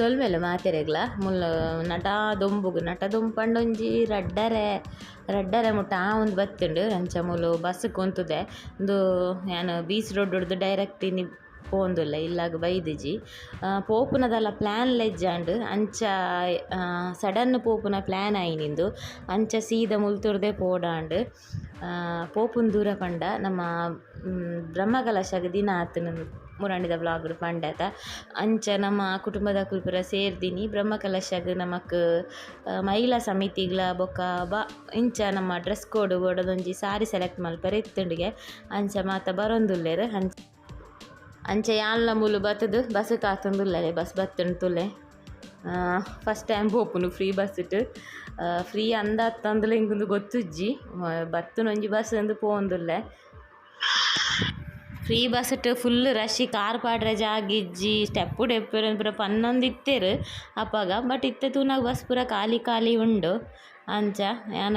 ಸೊಲ್ಮೆಲು ಮಾತೆರೆಗ್ಲ, ಮುಲ್ಲ ನಟ ದೊಂಬುಗು, ನಟ ದೊಂಪಂಡೊಂಜಿ ರಡ್ಡರೆ ರಡ್ಡರೆ ಮುಟ್ಟ ಆ ಒಂದು ಬತ್ತುಂಡು. ಅಂಚ ಮೂಲು ಬಸ್ ಕುಂತುದೆ. ಉಂದು ಯಾನ್ ಬೀಚ್ ರೋಡ್ ಡ್ದ್ ಡೈರೆಕ್ಟ್ ಇನಿ ಪೋಂದುಲ್ಲೆ, ಇಲ್ಲಾಗ ಬೈದಿಜಿ. ಪೋಪುನದಲ ಪ್ಲ್ಯಾನ್ ಲೆಜ್ಜಾಂಡ್. ಅಂಚ ಸಡನ್ ಪೋಪುನ ಪ್ಲ್ಯಾನ್ ಆಯಿನಿಂದು ಅಂಚ ಸೀದ ಮುಲ್ತುರ್ದೆ ಪೋಡಾಂಡ್. ಪೋಪುನ್ ದೂರ ಪಂಡ. ನಮ್ಮ ಬ್ರಹ್ಮಕಲಶಗ್ ದಿನ ಆತುಂಡು ಮುರಾಂಡಿದ ಬ್ಲಾಗ್ ಪಂಡತ. ಅಂಚ ನಮ್ಮ ಕುಟುಂಬದ ಕುಲ್ಪುರ ಸೇರ್ದಿನಿ. ಬ್ರಹ್ಮಕಲಶಗ್ ನಮಕ್ ಮಹಿಳಾ ಸಮಿತಿಗ್ಲ ಬೊಕ ಬ, ಇಂಚ ನಮ್ಮ ಡ್ರೆಸ್ ಕೋಡ್ ಒಡದೊಂಜಿ ಸಾರಿ ಸೆಲೆಕ್ಟ್ ಮಲ್ಪರೆ ಇತ್ತುಂಡಿಗೆ. ಅಂಚ ಮಾತ ಬರೊಂದುಲ್ಲೆರ್. ಅಂಚ ಅಂಚ ಯಾನ್ಲ ಮೂಲು ಬತ್ತದು? ಬಸ್ ಕಾತಂದುಲ್ಲೇ ಬಸ್ ಬತ್ತುಂಡು ಫಸ್ಟ್ ಟೈಮ್ ಪೋಪುನು ಫ್ರೀ ಬಸ್ ಇಟ್ಟು ಫ್ರೀ ಅಂದ ಅತ್ತಂದುಲ ಹಿಂಗೊಂದು ಗೊತ್ತಿಜ್ಜಿ. ಬತ್ತುನು ನೊಂಜಿ ಬಸ್ ಅಂದು ಪೋವೊಂದುಲ್ಲೆ. ಫ್ರೀ ಬಸ್ಸ್ಟ್ ಫುಲ್ ರಶ್ ಕಾರ್ ಪಾಡ್ರೆ ಜಾಗಿಜ್ಜಿ ಸ್ಟೆಪ್ ಸ್ಟೆಪ್ಪು ಡೆಪ್ಪುರು ಪೂರ ಪನ್ನೊಂದು ಇತ್ತೆರ್ ಅಪಗ ಬಟ್ ಇತ್ತೆ ತೂನಗ ಬಸ್ ಪೂರ ಖಾಲಿ ಖಾಲಿ ಉಂಡು. ಅಂಚ ಯಾನ್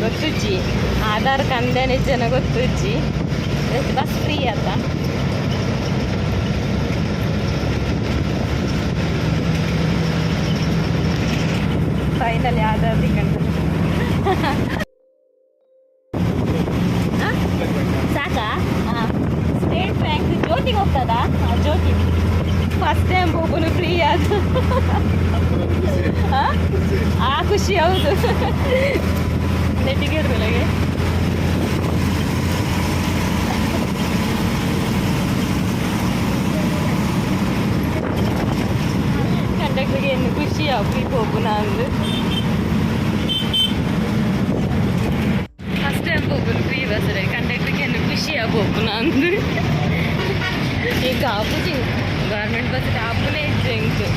ಗೊತ್ತಿಜ್ಜಿ ಆಧಾರ್ ಕಂದನೆ ಜನ ಗೊತ್ತಿಜ್ಜಿ ಬಸ್ ಫ್ರೀ ಅತ್ತ ಫೈನಲಿ ಆಧಾರ್ ತಿಕ್ಕಂಡು ಸಾಕಾ? ಹಾಂ ಸ್ಟೇಟ್ ಬ್ಯಾಂಕ್ ಜ್ಯೋತಿಗೆ ಹೋಗ್ತದಾ? ಜ್ಯೋತಿ ಫಸ್ಟ್ ಟೈಮ್ ಹೋಗೋನು ಫ್ರೀ ಹಾಂ ಆ ಖುಷಿ ಹೌದು. ನೆಟ್ಟಿಗೆ ಇರ್ದೊಳಗೆ ಕಂಡಕ್ಟರ್ಗೆ ಏನು ಖುಷಿ ಫ್ರೀ ಹೋಗುನ ಅಂದು ಫಸ್ಟ್ ಟೈಮ್ ಹೋಗುನು ಫ್ರೀ ಬಸ್ರೆ ಕಂಡಕ್ಟರ್ಗೆ ಏನು ಖುಷಿ ಹೋಗುನ ಅಂದು ಈಗ ಆಪುಜಿ ಗೌರ್ಮೆಂಟ್ ಬಸ್ ಆಪುನೇ ಇತ್ತು ಇಂಕು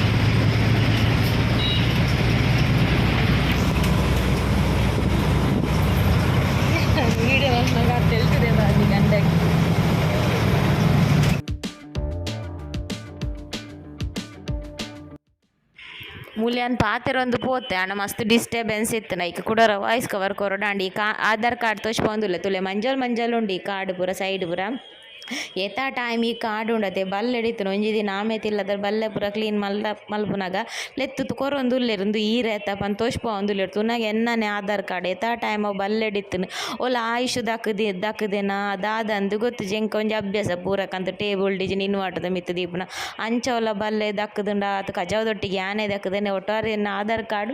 ಮೂಲ್ಯನ್ ಪಾತೆರೊಂದು ಪೋತೆ, ಆನ ಮಸ್ತ್ ಡಿಸ್ಟರ್ಬೆನ್ಸ್ ಇತ್ತು. ನೈಕ್ ಕುಡರ ವಾಯ್ಸ್ ಕವರ್ ಕೊರಡಾಂಡಿ ಕಾ ಆಧಾರ್ ಕಾರ್ಡ್ ತೋಚ್ಪೊಂದುಲ್ಲೆ ತುಲೆ, ಮಂಜಲ್ ಮಂಜಲ್ ಉಂಡು ಈ ಕಾರ್ಡ್ ಪೂರ ಸೈಡ್ ಪೂರ. ಏತ ಟೈಮ್ ಈ ಕಾರ್ಡ್ ಉಂಡತೆ ಬಲ್ಲ ಎಡಿತುನು ಒಂಜಿ ದಿನ ಅದರ ಬಲ್ಲೆ ಪೂರ ಕ್ಲೀನ್ ಮಲ್ಲ ಮಲ್ಪುನಾಗ ಲೆತ್ತು ಕೊರೊಂದುಲ್ಲೆರ್ ಉಂದು ಈರೆ ಎತ್ತ ತೋಷ್ಪ ತೋಚ್ಪೊಂದುಲ್ಲೆರ್ ತುನಾಗ ಎನ್ನನೆ ಆಧಾರ್ ಕಾರ್ಡ್ ಏತ ಟೈಮ್ ಬಲ್ಲೆಡಿತನು ಒಲ ಆಯುಷ್ ದಕ್ಕದಿ ಅದಾದ ಅಂದು ಗೊತ್ತು ಜೆಂಕ ಒಂಜಿ ಅಭ್ಯಾಸ ಪೂರಕ್ಕಂತ ಟೇಬಲ್ ಡಿಜಿನ್ ಇನ್ವರ್ಟದ ಮಿತ್ತು ದೀಪನ, ಅಂಚ ಒಲ ಬಲ್ಲೆ ದಕ್ಕದುಂಡ ಕಜಾವ್ ಕಜಾವದೊಟ್ಟಿಗೆ ಆನೆ ದಕ್ಕದೇನೆ ಒಟ್ಟಾರೆ ಆಧಾರ್ ಕಾರ್ಡ್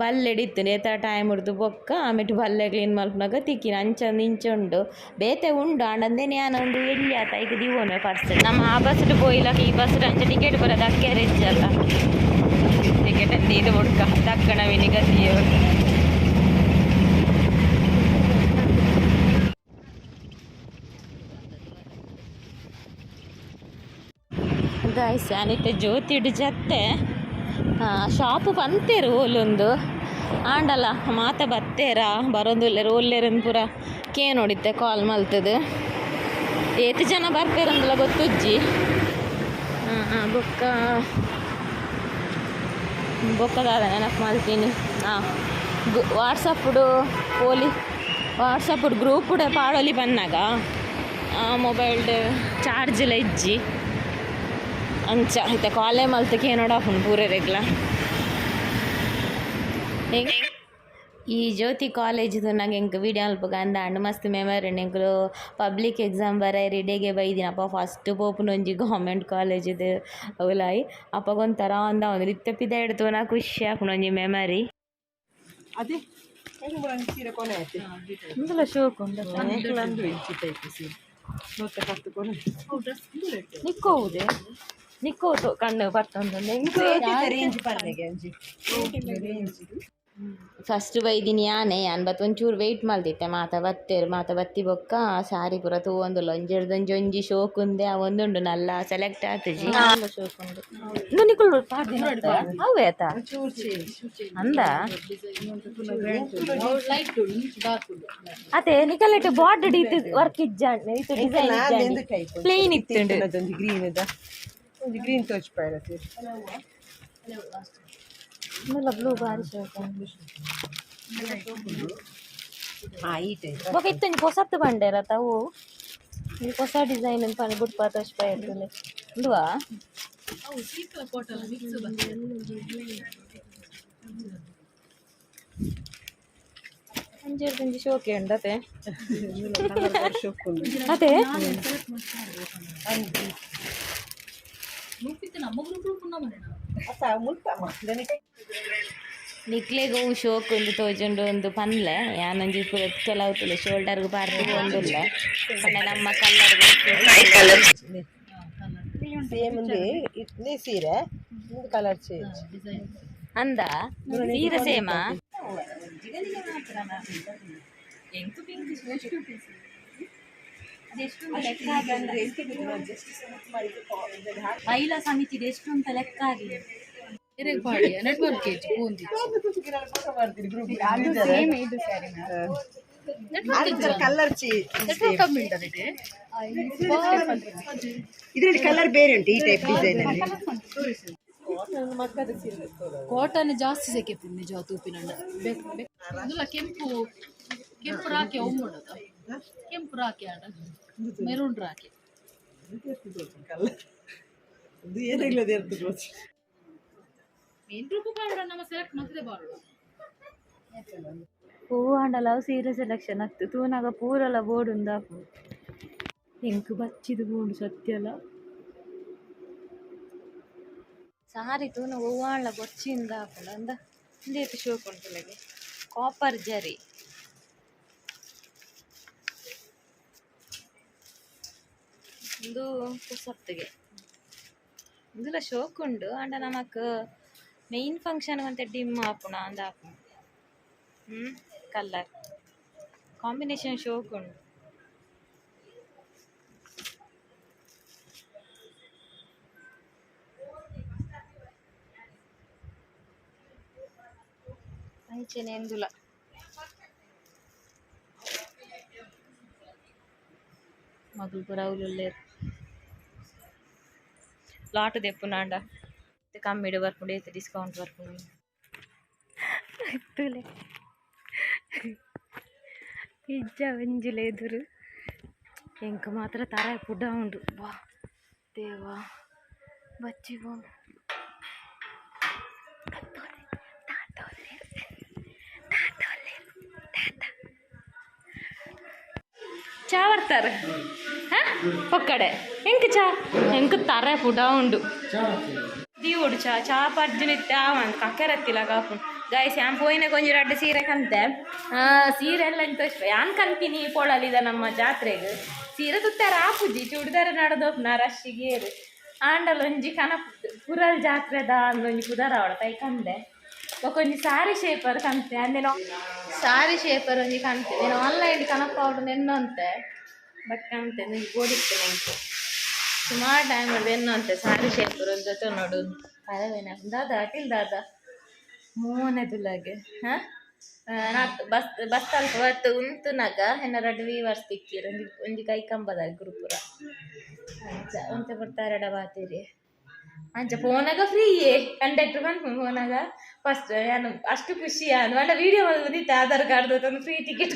ಬಲ್ಲೆ ಎಡಿತ್ತುನು ಏತ ಟೈಮ್ ಉಡ್ದು ಬೊಕ್ಕ ಆಮೆಟ್ ಬಲ್ಲೆ ಕ್ಲೀನ್ ಮಲ್ಪನಾಗ ತಿಕ್ಕಿನ. ಅಂಚ ಇಂಚ ಉಂಡು ಬೇತೆ ಉಂಡು ಆಂಡಂದೇನೆ ನಾನು ಉಂಡು, ಎಲ್ಲಿ ಆತ? ಈಗ ದಿವೊನೆ ಪರ್ಸ್ ನಮ್ಮ ಆ ಬಸ್ ಪೋಯಿಲ್ಲ ಈ ಬಸ್ ಅಂಚ ಟಿಕೆಟ್ ಬರೋದು ದಕ್ಕೆ ರೆಜ್ಜಲ್ಲ ಟಿಕೆಟ್ ಅಂತ ಇದು ಬುಡ್ಕ. ದಕ್ಕಣ ವಿನಿಗತಿಯೋ ಗಾಯ್ಸ್ ಅನಿತ ಜ್ಯೋತಿಡ್ ಜತ್ತೆ ಶಾಪು ಬಂತೇರು ಓಲೊಂದು ಆಂಡಲ, ಮಾತ ಬತ್ತೇರ ಬರೋದಿಲ್ಲ ಒಲ್ಲೆರನ್ ಪೂರ ಕೇ ನೋಡಿದ್ದೆ ಕಾಲ್ ಮಲ್ತದು ಏತು ಜನ ಬರ್ಪೇರಂದಲ ಗೊತ್ತುಜ್ಜಿ ಬೊಕ್ಕ. ಬೊಕ್ಕದಾದ ನೆನಪು ಮಲ್ತೀನಿ. ಹಾಂ ವಾಟ್ಸಪ್ಡು ಪೋಲಿ ವಾಟ್ಸಪ್ ಗ್ರೂಪ್ ಪಾಡೋಲಿ ಬನ್ನಾಗ ಮೊಬೈಲ್ಡ್ ಎಲ್ಲ ಇಜ್ಜಿ ಅಂಚ ಐತೆ ಕಾಲೇ ಮಲ್ತಕ್ಕೆ ಏನೋಡ ಪೂರೆ ರೆಗ್ಲ. ಈ ಜ್ಯೋತಿ ಕಾಲೇಜ್ದು ನಂಗೆ ಹೆಂಗೆ ವೀಡಿಯೋ ಅಲ್ಪ ಗಂದ ಅಂಡ್ ಮಸ್ತ್ ಮೆಮರಿ ಎಂಕ್ಲು ಪಬ್ಲಿಕ್ ಎಕ್ಸಾಮ್ ಬರ ರೆಡಿಗೆ ಬೈದಿನ. First ಪೋಪುನೊಂಜಿ government ಕಾಲೇಜಿದು. ಅವಲಾಯಿ ಅಪ್ಪಗೊಂಥರ ಅಂದ ಒಂದು ರಿತ್ತಪ್ಪಿದ ಹಿಡ್ತು ನಾ ಖುಷಿ ಆಪುನೊಂಜಿ ಮೆಮರಿ ಅದೇ ಶೋಕು ನಿಕ್ಕೋವುದೇ? ನಿಕ್ಕೋದು ಕಣ್ಣು ಬರ್ತೊಂದು ಫಸ್ಟ್ ಬೈದಿನಿ ಆನೆ ಯಾನ್ ಬತ್ ಒಂಚೂರು ವೆಯ್ಟ್ ಮಲ್ದಿತ್ತೆ. ಮಾತ ಬತ್ತೇರು ಮಾತ ಬತ್ತಿ ಬೊಕ್ಕ ಸಾರಿ ಪುರ ತೂವೊಂದುಲ್ಲ ಒಂಜೆಡ್ದೊಂಜಿ ಒಂಜಿ ಶೋಕುಂದೆ ಆ ಒಂದುಂಡು ನಲ್ಲ ಸೆಲೆಕ್ಟ್ ಆತುಜಿ. ಶೋಕುಂಡು ನಿಕುಲು ಪಾಡ್ದಿನ ಅವೇ ಆತ ಅಂದ? ಅತೆ ನಿಕಲೆಟ್ ಬಾರ್ಡರ್ ಇತ್ತು ವರ್ಕ್ ಇಜ್ಜಾಂಡ್ ಇತ್ತು ಗ್ರೀನ್ ಎಂದು ಕೈ ಪ್ಲೇನ್ ಇತ್ತುಂಡು ಒಂದು ಗ್ರೀನ್ ಇದ ಒಂದು ಗ್ರೀನ್ ತೋಚ್ ಪಾಯ್ರ ಸೀರೆ ಇನ್ನೆಲ್ಲ ಬ್ಲೂ ಬಾರಿ ಶೋಕುಂಡು ಹಾ ಈ ಟೈಪ್ ಬೊಕ ಇತ್ತೊಂಜಿ ಹೊಸತ್ತು ಬಂಡೇರ ತಾವು ಈ ಹೊಸ ಡಿಸೈನ್ ಪನಿ ಬುಟ್ ಪಾತ ಪೈರ್ದುಲೆ ಉಂಡುವಾ ಅವು ಸೀಕಲ ಕೋಟಲ್ಲ ಮಿಕ್ಸ್ ಅಂಜೂರು ಗಂಜಿ ಶೋಕೆ ಉಂಡತೆ ಅದೇ ರೂಪಿತ್ತು ನಿಕ್ಲೆಗೂ ಶೋಕ್ ಒಂದು ತೋಜೊಂಡು ಒಂದು ಪನ್ಲೆ ಯಾನೊಂಜಿ ಪೂರ ಕೆಲವು ಶೋಲ್ಡರ್ಗೆ ಪಾರ್ಟಿಗೆ ಒಂದು ನಮ್ಮ ಕಲರ್ ಸೇಮ್ ಇಟ್ಲಿ ಸೀರೆ ಕಲರ್ ಚೇಂಜ್ ಅಂದ ಸೀರೆ ಸೇಮಾ ಮಹಿಳಾ ಸಮಿತಿದು ಎಷ್ಟು ಅಂತ ಲೆಕ್ಕ ಆಗಿದೆ ನೆಟ್ವರ್ಕ್ ಇದರಲ್ಲಿ ಕಲರ್ ಈ ಟೈಪ್ ಡಿಸೈನ್ ಕಾಟನ್ ಜಾಸ್ತಿ ಸಿಕ್ಕಿತ್ತು ನಿಜ ಉಪ್ಪಿನ ಕೆಂಪು ಕೆಂಪು ರಾಕೆ ಒಮ್ಮೆ ಕೆಂಪು ರಾಕಿ ಆಡ ಮೆರೂನ್ ರಾಕಿ ಇದು ಏನಿಲ್ಲದೆ ಇರ್ತದೆ ಮೇನ್ ಗ್ರೂಪ್ ಕಾರಣ ನಮ್ಮ ಸೆಲೆಕ್ಟ್ ಮಾಡ್ತಿದೆ ಬಾಳು ಹೂ ಆಂಡಲ ಸೀರೆ ಸೆಲೆಕ್ಷನ್ ಆಗ್ತು ತೂನಾಗ ಪೂರಲ ಬೋರ್ಡ್ ಉಂದಾಪು ಎಂಕ್ ಬಚ್ಚಿದು ಬೋರ್ಡು ಸತ್ಯಲ ಸಾರಿ ತೂನ ಹೂವಾಳ ಬೊಚ್ಚಿಂದ ಹಾಕಲ್ಲ ಅಂದ ಇಂದೇತು ಶೋಕ್ ಉಂಟುಲಗೆ ಕಾಪರ್ ಜರಿ ಒಂದು ಪುಸತ್ತಿಗೆ ಇಂದುಲ ಶೋಕ್ ಉಂಡು ಅಂಡ ನಮಕ್ మెయిన్ ఫంక్షన్ అంతే డిమ్ ఆపున అందాపు కలర్ కాంబినేషన్ షోకుండు మంచిగా ఎందుల మగులు రౌలు లేరు ప్లాట్ తెప్పునాడ. కమ్మిడి వరకు ఉండే డిస్కౌంట్ వరకు రక్తులే పిజ్జా వెంజులేదురు ఇంక మాత్రం తర ఫుడ్ ఉండు. బా దేవా బచ్చిగో చావర్తారు ಚಾ ಬರ್ತಾರೆ చా ಎಂಕ ತರ ಪುಡ ಉಂಡು. ದೀವುಡು ಚಾ. ಚಾ ಪರ್ಜುನಿತ್ತೆ ಆವಂತ ಕಕ್ಕರತ್ತಿಲ್ಲ ಕಾಪು ಗಾಯ್ಸ್ ಯಾನ್ ಪೋಯಿನ ಕೊಂಜಿ ರಡ್ಡು ಸೀರೆ ಕಂತೆ? ಸೀರೆ ಎಲ್ಲ ಇಂತ ಇಷ್ಟ? ಯಾನ್ ಕಂತೀನಿ ಪೋಳಲಿದ ನಮ್ಮ ಜಾತ್ರೆಗೆ? ಸೀರೆ ತುತ್ತಾರ ಆಪುಜಿ ಚೂಡಿದಾರ ನಡದೋಪ್ನ ರಶ್ಶಿಗೇರು ಆಂಡಲ ಒಂಜಿ ಕನ ಪುರಲ್ ಜಾತ್ರೆದ ಅಂದೊಂಜಿ ಪುದರ ಅವಳ ತೈ ಕಂದೆ ಒಂಜಿ ಸಾರಿ ಶೇಪರ್ ಕಂತೆ. ಅಂದೆ ಸಾರಿ ಶೇಪರ್ ಒಂಜಿ ಕಂತೆ. ನೀನು ಆನ್ಲೈನ್ ಕನಪ ಅವಳು ನೆನ್ನಂತೆ ಬಟ್ ಕಂತೆ ನಿಂಗೆ ಗೋಡಿತ್ತೆ ನೆಂಟು ಸುಮಾರು ಟೈಮ್ ಅದೇನು ಅಂತೆ, ಸಾರಿ ಶೇಪರ್ ಜೊತೆ ನೋಡು. ಪರವೇನ ದಾದ ಅಟಿಲ್ ದಾದ. ಮೂನೆ ಹಾ? ನಾತು ಬಸ್ ಬಸ್ ಅಲ್ಪ ಬತ್ತು ಉಂತುನಾಗ ಹೆನ್ನ ರಡ್ ವೀವರ್ಸ್ ತಿಕ್ಕಿರು ಒಂದು ಒಂದು ಕೈ ಕಂಬದ ಗುರುಪುರ. ಅಂಚ ಅಂತೆ ಬರ್ತಾರೆ ಬಾತೀರಿ ಅಂಚ ಫೋನಾಗ ಫ್ರೀಯೇ ಕಂಡಕ್ಟರ್ ಬಂತು ಫೋನಾಗ? ಫಸ್ಟ್ ನಾನು ಅಷ್ಟು ಖುಷಿ ಅನ್ ಒಳ್ಳೆ ವಿಡಿಯೋ ಬಂದಿತ್ತು, ಆಧಾರ್ ಕಾರ್ಡ್ ಫ್ರೀ ಟಿಕೆಟ್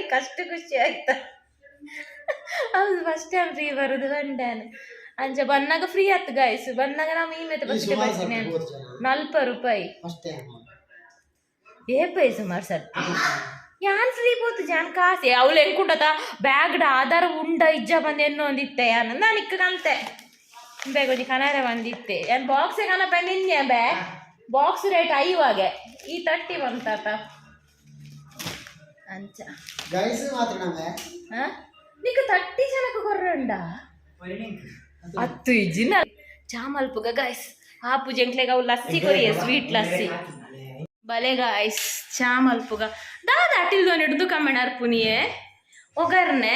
ಈಗ ಅಷ್ಟು ಖುಷಿ ಆಯ್ತಾ? ಹೌದು ಫಸ್ಟ್ ಟೈಮ್ ಫ್ರೀ ಬರುದು ಬಂಡಾನೆ ಅಂಚ ಬನ್ನಾಗ ಫ್ರೀ ಆತ್ ಗಾಯ್ಸ್ ಬನ್ನಾಗ ನಾವು ಈ ಮೇತ ಬಸ್ಗೆ ಬರ್ತೀನಿ ನಲ್ಪ ರೂಪಾಯಿ. ಏ ಪೈ ಸುಮಾರು ಸರ್ ಯಾನ್ ಫ್ರೀ ಬೋತ್ ಜಾನ್ ಕಾಸೆ. ಅವಳು ಬ್ಯಾಗ್ ಬ್ಯಾಗ್ಡ ಆಧಾರ ಉಂಡ ಇಜ್ಜ ಬಂದೇನೋ ಒಂದಿತ್ತೆ. ಯಾನ್ ನಾನು ಇಕ್ಕ ಕಂತೆ ಬೇಗ ಕನಾರ ಬಂದಿತ್ತೆ ಯಾನ್ ಬಾಕ್ಸ್ ಕನಪ ನಿನ್ನೆ ಬೇ? ಬಾಕ್ಸ್ ರೇಟ್ ಐವಾಗೆ. ಈ ತಟ್ಟಿ ಬಂತಾತ. ಅಂಚ. ಗೈಸ್ ಮಾತ್ರ ನಮಗೆ ಹಾ? నీకు ತರ್ಟಿ ಜನಕ್ಕೆ ಕೊರ್ರಂಡ ಹತ್ತು ಇಜ್ಜಿನ ಚಾಮಲ್ಪುಗ ಗಾಯ್ಸ್ ಆಪು ಜಂಕ್ಲೆಗ ಅವು ಲಸ್ಸಿ స్వీట్ ಸ್ವೀಟ್ ಬಲೆ ಗಾಯ್ಸ್ ಚಾಮಲ್ಪುಗ ದಾದ ಅಟಿಲ್ದೋನ್ ಹಿಡ್ದು ಕಮ್ಮಣ ಅರ್ಪುನಿಯೇ. ಒಗರ್ನೆ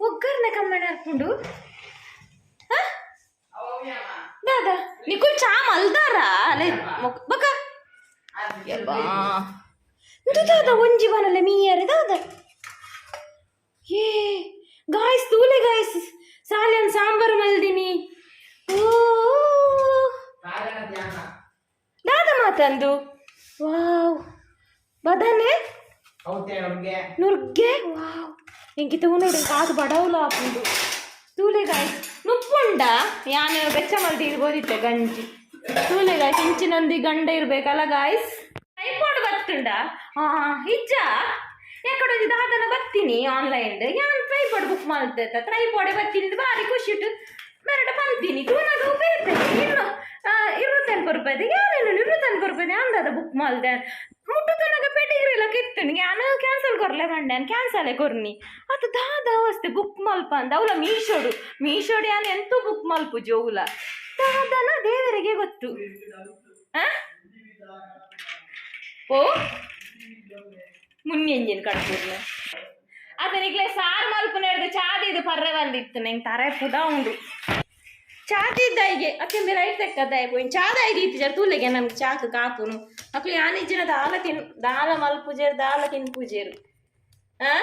ಒಗ್ಗರ್ನೆ ಕಮ್ಮಣ ಅರ್ಪುಂಡು. ಹ? ದಾದ ನಿಕು ಚಾ ಮಲ್ದಾರ ಅಲೆ ಮೊಕ್- ಬಕ. ಯಬ್ಬಾ. ಇದು ದಾದ ಒಂಜಿ ಬನಲೆ ಮೀಯರೆ ದಾದ ಏ ಗಾಯ್ಸ್ ತೂಲೆ ಗಾಯ್ಸ್ ಸಾಲ್ಯನ್ ಸಾಂಬಾರು ಮಲ್ದಿನಿ. ಓ ದಾದ ಮಾತಂದು. ವಾವ್ ಬದನೆ ನುರ್ಗೆ. ವಾವ್. ಎಂಕಿ ತೂನೋಡು ಕಾದು ಬಡವಲು ಹಾಕೊಂಡು ತೂಲೆ ಗಾಯ್ಸ್ ನುಪ್ಪುಂಡ? ಯಾನ ಬೆಚ್ಚ ಮಲ್ದಿ ಇರ್ಬೋದಿತ್ತೆ ಗಂಜಿ. ತೂಲೆ ಗಾಯ್ಸ್ ಇಂಚಿನೊಂದಿ ಗಂಡ ಇರ್ಬೇಕಲ್ಲ ಗಾಯ್ಸ್? ಟ್ರೈಪಾಡ್ ಬತ್ತುಂಡ? ಹಾ ಹಿಜ್ಜ ಯಾಕಡೆ ದಾದನ ಬರ್ತೀನಿ ಆನ್ಲೈನ್ ಯಾನು ಟ್ರೈ ಪಾಡ್ ಬುಕ್ ಮಾಡ್ತೈತ. ಟ್ರೈಪಾಡೆ ಬರ್ತೀನಿ. ಭಾರಿ ಖುಷಿ ಇಟ್ಟು ಬೇರೆಡೆ ಬಂದೀನಿ. ತೂನದು ಬೇರ್ತದೆ ಇನ್ನು ಇರುತ್ತನ್ ಬರ್ಬೈದೆ ಯಾನೇನು ಇರುತ್ತನ್ ಬರ್ಬೈದೆ ಅಂದದ ಬುಕ್ ಮಾಡ್ದೆ. ಮುಟ್ಟು ತನಗ ಪೆಟಿಗ್ರಿ ಎಲ್ಲ ಕಿತ್ತೀನಿ. ಯಾನು ಕ್ಯಾನ್ಸಲ್ ಕೊರ್ಲೆ ಮಂಡ್ಯಾನ್ ಕ್ಯಾನ್ಸಲೇ ಕೊರ್ನಿ ಅದು ದಾದ ಅವಸ್ಥೆ ಬುಕ್ ಮಲ್ಪ ಅಂದ. ಅವಳ ಮೀಶೋಡು. ಮೀಶೋಡು ಯಾನು ಎಂತೂ ಬುಕ್ ಮಲ್ಪು ಜೋಗುಲ ದಾದನ ದೇವರಿಗೆ ಗೊತ್ತು. ಓ? ಮುನ್ನೆಂಜಿನ ಕಡ್ಪೂರ್ನ ಅದನಿಗ್ಲೆ ಸಾರು ಮಲ್ಪು ನಡೆದು ಚಾದಿದು ಪರ್ರೆ ಬಂದಿತ್ತು. ನಂಗೆ ತರೆ ಪುದ ಉಂಡು. ಚಾದಿದ್ದಾಯಿಗೆ ಅಕ್ಕೆ ರೈಟ್ ತೆಕ್ಕದ್ದಾಯಿ ಪೋಯಿ ಚಾದಾಯಿ ಇತ್ತು ಜರ್ ತೂಲೆಗೆ ನಮ್ಗೆ ಚಾಕು ಕಾಪುನು ಅಕ್ಲು ಯಾನಿಜ್ಜಿನ ದಾಲ ತಿನ್, ದಾಲ ಮಲ್ಪುಜೇರು ದಾಲ ತಿನ್ ಪೂಜೇರು ಆ?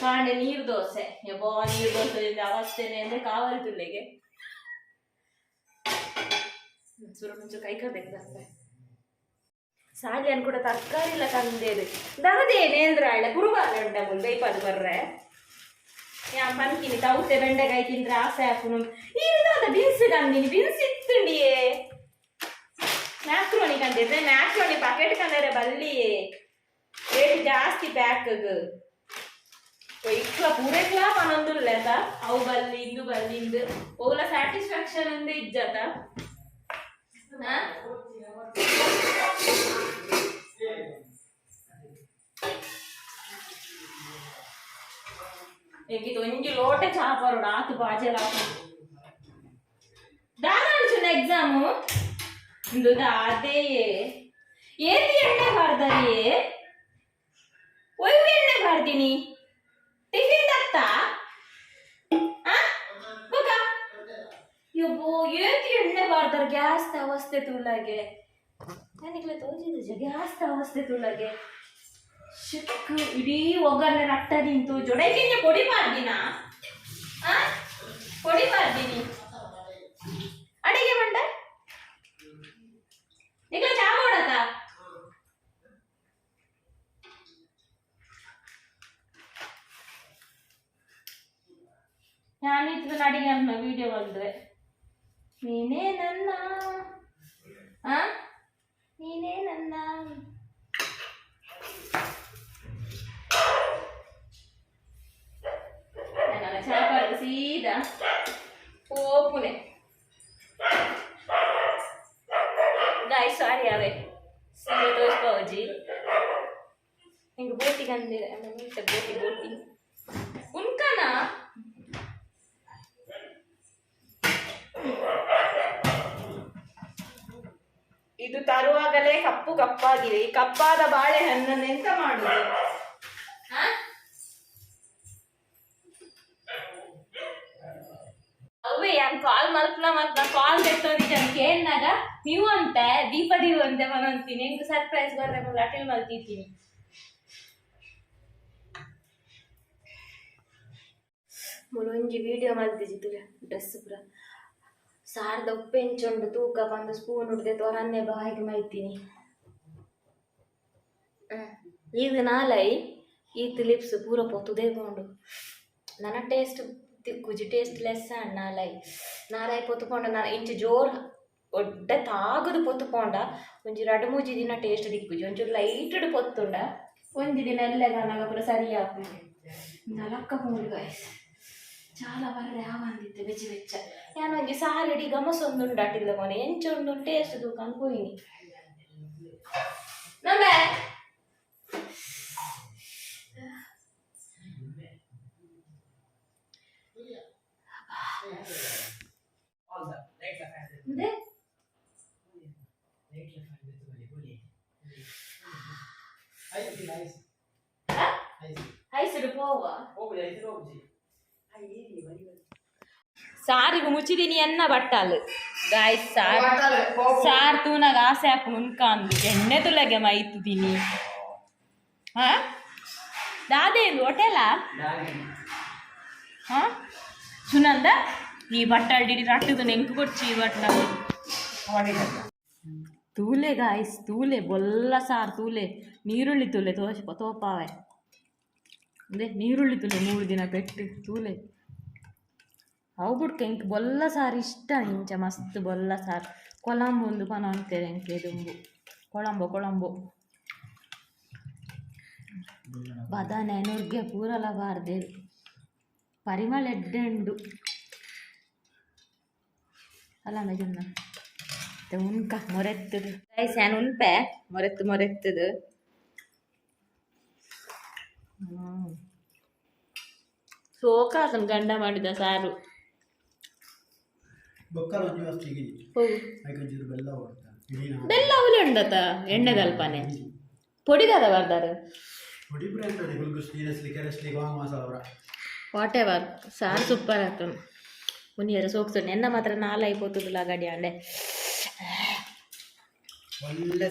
ಕಾಂಡೆ ನೀರು ದೋಸೆ. ಯಬೋ ನೀರು ದೋಸೆ ಅವಸ್ಥೆನೆ ಅಂದ್ರೆ ಕಾವಲಿ ಕೈ ಸುರ ಮುಂಚೆ ಕೈ ಕಬೇಕು ಸಾಲಿಯನ್ ಕೂಡ ತರಕಾರಿ ಇಲ್ಲ ತಂದೇದು ದರದೇನೆ ಅಂದ್ರೆ ಆಳೆ ಕುರುಬಾಲ ಉಂಟ ಮುಲ್ ಬೈಪದು ಬರ್ರೆ ಯಾ ಪನ್ಕಿನಿ ತೌತೆ ಬೆಂಡೆಕಾಯಿ ತಿಂದ್ರೆ ಆಸೆ ಹಾಕುನು ಇರುದಾದ ಬಿನ್ಸ್ ಕಂದಿನಿ ಬಿನ್ಸ್ ಇತ್ತುಂಡಿಯೇ ಮ್ಯಾಕ್ರೋನಿ ಕಂದಿದ್ರೆ ಮ್ಯಾಕ್ರೋನಿ ಪಾಕೆಟ್ ಕಂದರೆ ಬಲ್ಲಿ ರೇಟ್ ಜಾಸ್ತಿ ಪ್ಯಾಕ್ಗ್ ಇಕ್ಲ ಪೂರೆಕ್ಲ ಪನೊಂದುಲ್ಲ ಅವು ಬಲ್ಲಿ ಇಂದು ಬಲ್ಲಿ ಇಂದು ಓಲ ಸ್ಯಾಟಿಸ್ಫ್ಯಾಕ್ಷನ್ ಒಂದು ಇಜ್ಜತ ಹಾ ಎಂಗಿದು ಒಂಜಿ ಲೋಟೆ ಚಾಪರುಡು ಆತು ಬಾಜೆಲ ದಾನ ಅಂಚುನ ಎಕ್ಸಾಮು ಇಂದು ದಾದೆ ಏತಿ ಎಣ್ಣೆ ಬಾರ್ದರಿ ಒಯ್ವು ಎಣ್ಣೆ ಬಾರ್ದಿನಿ ಟಿಫಿನ್ ದತ್ತ ಯಬ್ಬೋ ಏತಿ ಎಣ್ಣೆ ಬಾರ್ದಾರ ಗ್ಯಾಸ್ ಅವಸ್ಥೆ ತುಲಾಗೆ ನನಗೆ ತೋಚಿದ ಗ್ಯಾಸ್ ಅವಸ್ಥೆ ತುಲಾಗೆ ಶಿಕ್ ಇಡೀ ಒಗ್ಗರಣೆ ರಕ್ತ ನಿಂತು ಜೊಡಕಿಂಗೆ ಪುಡಿ ಮಾಡ್ದಿನ? ಪೊಡಿ ಮಾಡ್ದೀನಿ. ಅಡಿಗೆ ಮಂಡ. ಈಗ ಚಾ ಮಾಡೋದ? ನಾನಿದ್ರು ಅಡಿಗೆ ಅನ್ನ ವಿಡಿಯೋ ಬಂದ್ರೆ. ನೀನೇ ನನ್ನ. ಆ? ನೀನೇ ನನ್ನ. ಸೀದಾ ಓಪುನೆ ಗಾಯ್ ಸಾರಿ ಅವೇ ಸೀದಾ ತೋರಿಸ್ಬೋಜಿ ಹಿಂಗೆ ಬೋಟಿ ಕಂದಿದೆ ಬೋಟಿ ಬೋಟಿ ಉನ್ಕನ ಇದು ತರುವಾಗಲೇ ಕಪ್ಪು ಕಪ್ಪಾಗಿದೆ ಈ ಕಪ್ಪಾದ ಬಾಳೆಹಣ್ಣನ್ನು ಎಂತ ಮಾಡುದು ಅಂತ ದೀಪ ದೀವ ಅಂತ ಮನಂತೀನಿ ಹೆಂಗ್ ಸರ್ಪ್ರೈಸ್ ಬರ್ಬೇಕು ಅಟೆಂಡ್ ಮಲ್ತಿರ್ತೀನಿ. ಮುಳೊಂಜಿ ವಿಡಿಯೋ ಮಲ್ತಿದ್ದು ಡ್ರೆಸ್ ಪೂರ. ಸಾರ್ದ ಉಪ್ಪೆಂಚೊಂಡು ತೂಕ ಬಂದು ಸ್ಪೂನ್ ಹಿಡ್ದೆ ತೋರನ್ನೇ ಬಾಯಿಗೆ ಮೈತೀನಿ. ಇದು ನಾಲೈ ಈತ್ ಲಿಪ್ಸ್ ಪೂರ ಪೊತ್ತುದೇ ಕೊಂಡು ನನ್ನ ಟೇಸ್ಟ್ ಕುಜಿ ಟೇಸ್ಟ್ ಲೆಸ್ ನಾಲೈ ನಾಲೈ ಪೊತ್ತುಕೊಂಡ ನಾನು ಇಂಚು ಜೋರ್ ಒಡ್ಡ ತಾಗದು ಪೊತ್ತುಕೊಂಡ ಒಂಜಿ ರಡು ಮೂಜಿ ದಿನ ಟೇಸ್ಟ್ ದಿಕ್ಕುಜಿ ಒಂಚೂರು ಲೈಟಡ್ ಪೊತ್ತುಂಡ ಒಂಜಿ ದಿನ ಎಲ್ಲೆಗಾನಾಗ ಪೂರ ಸರಿ ಹಾಕುಜಿ ನಲಕ್ಕ ಮೂರು ಗಾಯ್ಸ್ చాలా ಬರ್ರೆ ಆವಂದಿತ್ತೆ ಬೆಚ್ಚ ಬೆಚ್ಚ ಯಾನೊಂಜಿ ಸಾರಿಡಿ ಗಮಸೊಂದುಂಡು ಅಟ್ಟಿಲ್ಲ ಮೊನೆ ಎಂಚೊಂದು ಟೇಸ್ಟ್ ದೂಕನ್ ಪೋಯಿನಿ ನಮ್ಮೆ ಇದೆ ಐಸಿಡು ಪೋವ ಸಾರಿಗೆ ಮುಚ್ಚಿದೀನಿ ಎನ್ನ ಬಟ್ಟಾಲು. ಗಾಯ್ ಸಾರ್. ಸಾರ್ ತೂನಾಗ ಆಸೆ ಹಾಕು ಉನ್ಕಾಂದು ಎಣ್ಣೆ ತುಲಗೆ ಮೈತಿದ್ದೀನಿ ಹಾ? ದಾದೇನು ಹೋಟೆಲ? ಹಾ? ಸುನಂದ? ಈ ಬಟ್ಟಲ್ ಡಿಡಿ ರಟ್ಟದು ನೆಂಕು ಕೊಡ್ಚಿ ಈ ಬಟ್ಟ ತೂಲೆ ಗಾಯ್ಸ್ ತೂಲೆ, ಬೊಲ್ಲ ಸಾರು ತೂಲೆ, ನೀರುಳ್ಳಿ ತೂಲೆ ತೋಶ ತೋಪಾವೆ. ಅದೇ ನೀರುಳ್ಳಿ ತೂಲೆ ಮೂರು ದಿನ ಪೆಟ್ಟು ತೂಲೆ. ಅವು ಬಿಡ್ಕೆ ಇಂಕ್ ಬೊಲ್ಲ ಸಾರು ಇಷ್ಟ ಇಂಚ ಮಸ್ತ್ ಬೊಲ್ಲ ಸಾರು. ಕೊಳಂಬು ಒಂದು ಪನ ಅಂತೇವೆ ಇಂಕೆ ದುಂಬು. ಕೊಳಂಬು ಕೊಳಂಬು. ಬದಾನೆ ನುರ್ಗೆ ಪೂರಲ ಬಾರ್ದೇರು ಪರಿಮಳ ಎಡ್ಡೆ ಉಂಡು ಅಲ್ಲ ಮಜನ್ನ ಉನ್ಕ ಮೊರೆತ್ತದು ಗೈಸ್ ಏನು ಉನ್ಪೆ ಮೊರೆತ್ತು ಮೊರೆತ್ತದು ಹ್ಮ್ ಸೋಕಾತನ ಗಂಡ ಮಾಡಿದ ಸಾರು ಬೊಕ್ಕಲ ಒಂಜಿ ವಸ್ತು ಈಗ ಹೋಗು ಐಕೊಂಚೂರು ಬೆಲ್ಲ ಹೊಡ್ತಾ ಇಡೀ ನಾವು ಬೆಲ್ಲ ಅವಲಿ ಉಂಡತ ಎಣ್ಣೆ ದಲ್ಪನೆ ಪೊಡಿದಾದ ಬರ್ದಾರು ಹೊಡಿ ಬ್ರ್ಯಾಂಡ್ ಹುಲ್ಗು ನೀರಸ್ಲಿ ಕೆರಸ್ಲಿ ಗೋಂಗ ಮಸಾಲ ಅವರ ವಾಟ್ ಎವರ್ ಸಾರು ಸೂಪರ್ ಆಗ್ತದೆ ಮುನಿಯರ ಸೋಕ್ಸು ಎನ್ನ ಮಾತ್ರ ನಾಲ್ అయిపోతుంది ಗಡಿ ಅಂಡೆ ಒಳ್ಳೆ